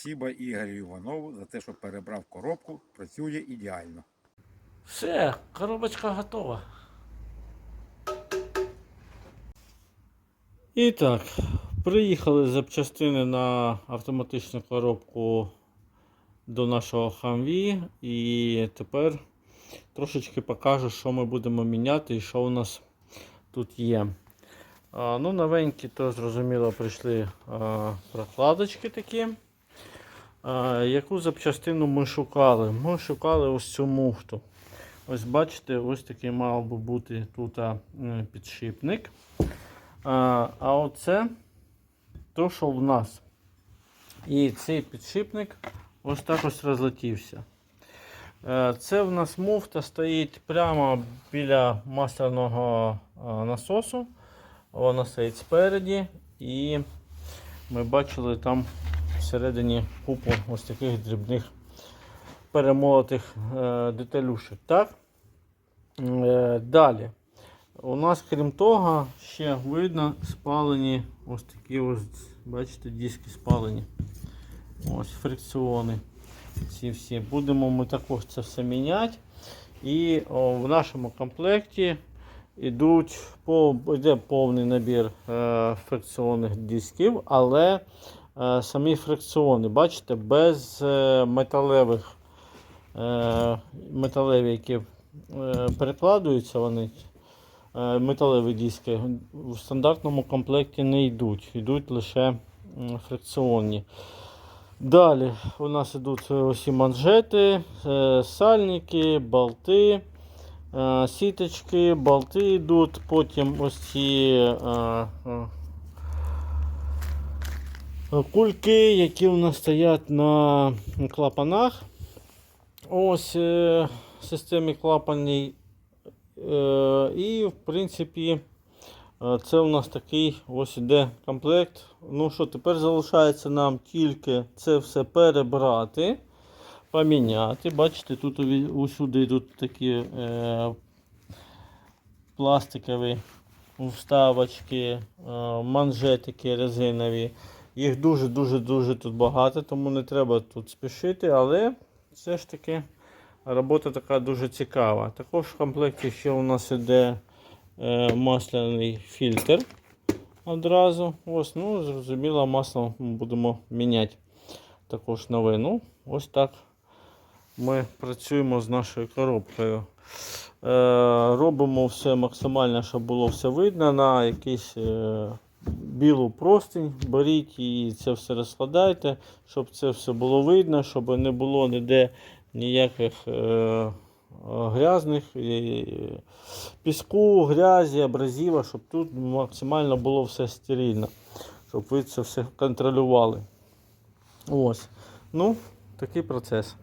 Спасибо Ігорю Іванову за те, що перебрав коробку. Працює ідеально. Все, коробочка готова. І так, приїхали запчастини на автоматичну коробку до нашого Humvee і тепер трошечки покажу, що ми будемо міняти і що у нас тут є. А, ну, новенькі, то зрозуміло, прийшли а, прокладочки такі. Яку запчастину ми шукали? Ми шукали ось цю муфту. Ось бачите, ось такий мав би бути тут підшипник. А, а оце то, що в нас. І цей підшипник ось так ось розлетівся. Е, Це в нас муфта стоїть прямо біля масляного насосу. Вона стоїть спереді і ми бачили там всередині купу ось таких дрібних перемолотих е, деталюшек. Так? Е, далі. У нас, крім того, ще видно спалені ось такі ось, бачите, диски спалені. Ось фрикціони. Ці всі. Будемо ми також це все міняти. І о, в нашому комплекті йдуть, йде повний набір е, фрикціонних дисків, але самі фрикціони, бачите, без е, металевих е, металеві, які е, перекладаються, вони е, металеві диски в стандартному комплекті не йдуть, йдуть лише фрикціонні. Далі у нас йдуть усі манжети, е, сальники, болти, е, сіточки, болти йдуть, потім ось ці е, е, кульки, які у нас стоять на клапанах. Ось е, в системі клапанів. Е, і в принципі е, це у нас такий ось іде комплект. Ну що, тепер залишається нам тільки це все перебрати, поміняти. Бачите, тут усюди йдуть такі е, пластикові вставочки, е, манжетики резинові. Їх дуже-дуже-дуже тут багато, тому не треба тут спішити, але все ж таки робота така дуже цікава. Також в комплекті ще у нас іде е, масляний фільтр одразу. Ось, ну, зрозуміло, масло ми будемо міняти також нове. Ось так ми працюємо з нашою коробкою. Е, робимо все максимально, щоб було все видно на якийсь е, білу простинь. Беріть і це все розкладайте, щоб це все було видно, щоб не було ніде ніяких е, грязних е, піску, грязі, абразива, щоб тут максимально було все стерильно, щоб ви це все контролювали. Ось. Ну, такий процес.